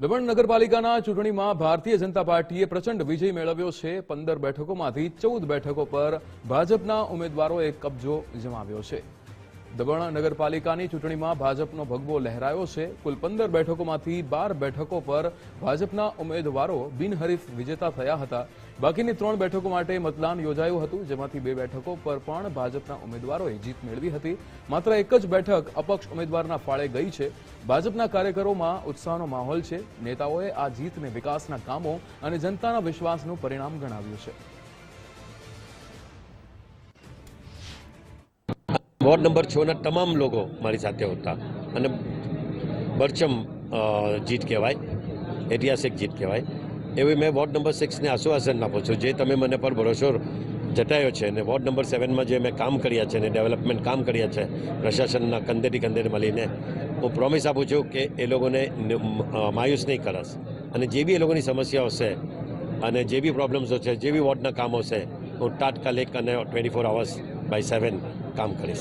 દમણ નગરપાલિકાના ચૂંટણીમાં ભારતીય જનતા પાર્ટીએ પ્રચંડ વિજય મેળવ્યો છે. પંદર બેઠકોમાંથી ચૌદ બેઠકો પર ભાજપના ઉમેદવારોએ કબજો જમાવ્યો છે. દમણ નગરપાલિકાની ચૂંટણીમાં ભાજપનો ભગવો લહેરાયો છે. કુલ પંદર બેઠકોમાંથી બાર બેઠકો પર ભાજપના ઉમેદવારો બિનહરીફ વિજેતા થયા હતા. બાકીની ત્રણ બેઠકો માટે મતદાન યોજાયું હતું, જેમાંથી બે બેઠકો પર પણ ભાજપના ઉમેદવારોએ જીત મેળવી હતી. માત્ર એક જ બેઠક અપક્ષ ઉમેદવારના ફાળે ગઈ છે. ભાજપના કાર્યકરોમાં ઉત્સાહનો માહોલ છે. નેતાઓએ આ જીતને વિકાસના કામો અને જનતાના વિશ્વાસનું પરિણામ ગણાવ્યું છે. વોર્ડ નંબર છના તમામ લોકો મારી સાથે હતા. અને બરચમ જીત કહેવાય, ઐતિહાસિક જીત કહેવાય. એવી મેં વોર્ડ નંબર સિક્સને આશ્વાસન આપું છું. જે તમે મને પર ભરોસો જતાયો છે અને વોર્ડ નંબર સેવનમાં જે મેં કામ કર્યા છે અને ડેવલપમેન્ટ કામ કર્યા છે, પ્રશાસનના કંધેથી કંધે મળીને, હું પ્રોમિસ આપું છું કે એ લોકોને માયુસ નહીં કરશ. અને જે બી એ લોકોની સમસ્યાઓ છે અને જે બી પ્રોબ્લેમ્સ છે, જે બી વોર્ડના કામો છે, હું તાત્કાલિક અને twenty four hours by seven કામ કરીશ.